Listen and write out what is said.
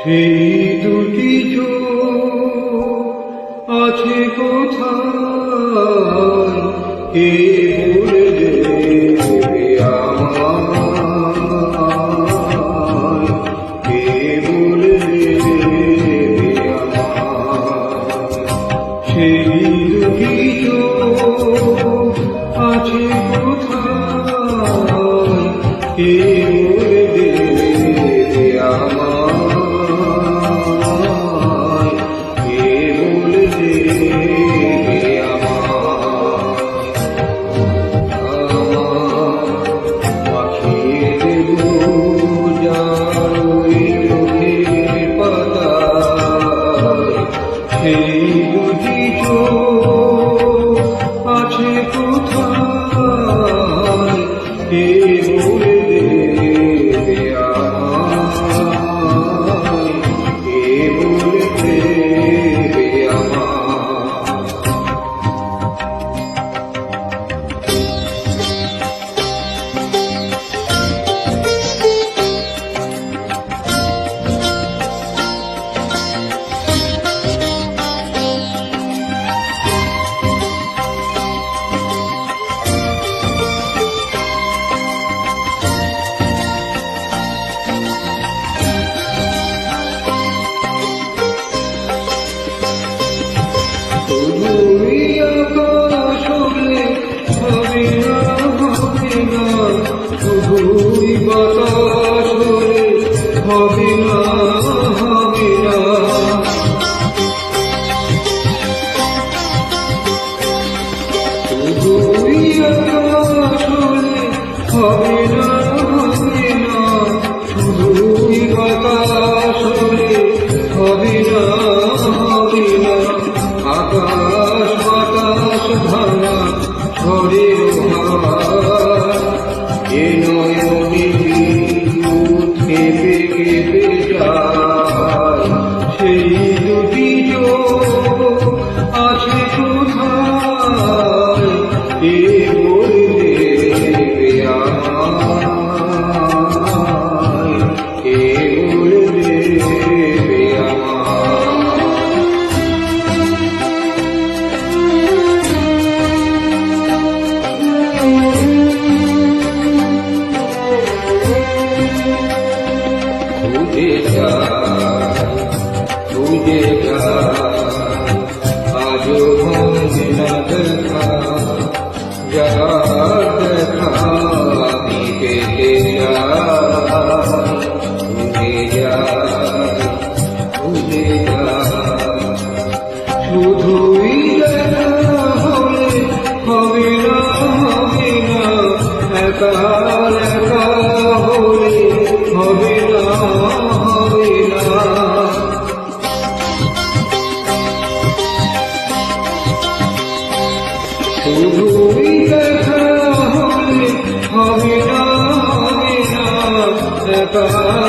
সেই দুটি চোখ আছে কোথায়? গত সুরে হবি না হবি না। তুই সুরে হবি না You. কাল কাহলে হবে না হবে না শুধুই দেখা হলে হবে না হবে না